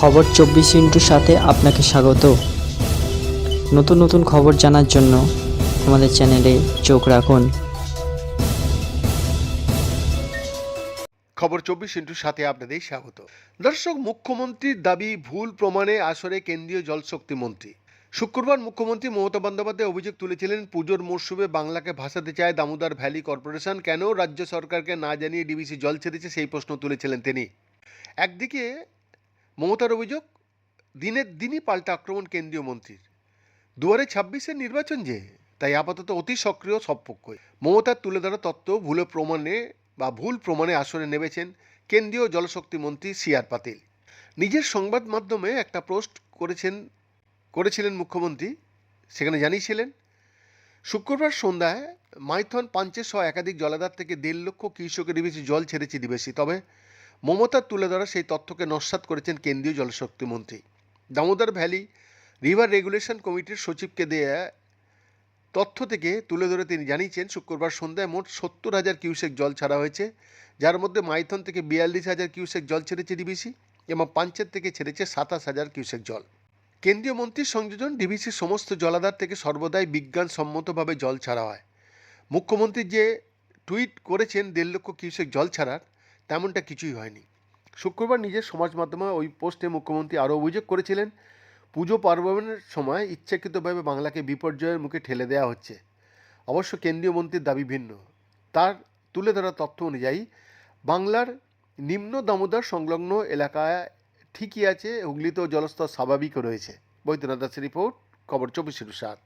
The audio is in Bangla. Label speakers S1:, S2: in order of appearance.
S1: খবর চব্বিশ ইন্টুর সাথে আপনাকে স্বাগত। নতুন নতুন খবর জানার জন্য আমাদের চ্যানেলে চোখ রাখুন।
S2: খবর চব্বিশ ইন্টুর সাথে আপনাদের স্বাগত। দর্শক, মুখ্যমন্ত্রীর দাবি, ভুল প্রমাণে আসরে কেন্দ্রীয় জলশক্তি মন্ত্রী। শুক্রবার মুখ্যমন্ত্রী মমতা বন্দ্যোপাধ্যায় অভিযোগ তুলেছিলেন, পুজোর মরশুমে বাংলাকে ভাসাতে চায় দামোদর ভ্যালি কর্পোরেশন। কেন রাজ্য সরকারকে না জানিয়ে ডিবিসি জল ছেড়েছে সেই প্রশ্ন তুলেছিলেন তিনি। একদিকে মমতার অভিযোগ, দিনের দিনই পাল্টা আক্রমণ কেন্দ্রীয় মন্ত্রীর। দুয়ারে ছাব্বিশের নির্বাচন যে, তাই আপাতত অতি সক্রিয় সব পক্ষই। মমতার তুলে ধরা তত্ত্ব ভুলে প্রমাণে বা ভুল প্রমাণে আসনে নেমেছেন কেন্দ্রীয় জলশক্তি মন্ত্রী সি আর পাতিল। নিজের সংবাদ মাধ্যমে একটা পোস্ট করেছেন, করেছিলেন মুখ্যমন্ত্রী, সেখানে জানিয়েছিলেন, শুক্রবার সন্ধ্যায় মাইথন পাঞ্চের সহ একাধিক জলাধার থেকে দেড় লক্ষ কৃষকের বেশি জল ছেড়েছে ডিবেসি তবে মমতার তুলে ধরা সেই তথ্যকে নস্বাত করেছেন কেন্দ্রীয় জলশক্তি মন্ত্রী। দামোদর ভ্যালি রিভার রেগুলেশন কমিটির সচিবকে দেয়া তথ্য থেকে তুলে ধরে তিনি জানিয়েছেন, শুক্রবার সন্ধ্যায় মোট সত্তর হাজার কিউসেক জল ছাড়া হয়েছে, যার মধ্যে মাইথন থেকে বিয়াল্লিশ হাজার কিউসেক জল ছেড়েছে ডিবিসি এবং পাঞ্চের থেকে ছেড়েছে সাতাশ হাজার কিউসেক জল। কেন্দ্রীয় মন্ত্রীর সংযোজন, ডিবিসির সমস্ত জলাধার থেকে সর্বদাই বিজ্ঞানসম্মতভাবে জল ছাড়া হয়। মুখ্যমন্ত্রী যে টুইট করেছেন, দেড় লক্ষ কিউসেক জল ছাড়ার তেমনটা কিছুই হয়নি। শুক্রবার নিজের সমাজ মাধ্যমে ওই পোস্টে মুখ্যমন্ত্রী আরও অভিযোগ করেছিলেন, পুজো পার্বণের সময় ইচ্ছাকৃতভাবে বাংলাকে বিপর্যয়ের মুখে ঠেলে দেওয়া হচ্ছে। অবশ্য কেন্দ্রীয় মন্ত্রীর দাবি ভিন্ন। তার তুলে ধরা তথ্য অনুযায়ী, বাংলার নিম্ন দামোদর সংলগ্ন এলাকায় ঠিকই আছে, হুগলিতেও জলস্তর স্বাভাবিক রয়েছে। বৈদ্যনাথ দাসের রিপোর্ট, খবর চব্বিশ সাত।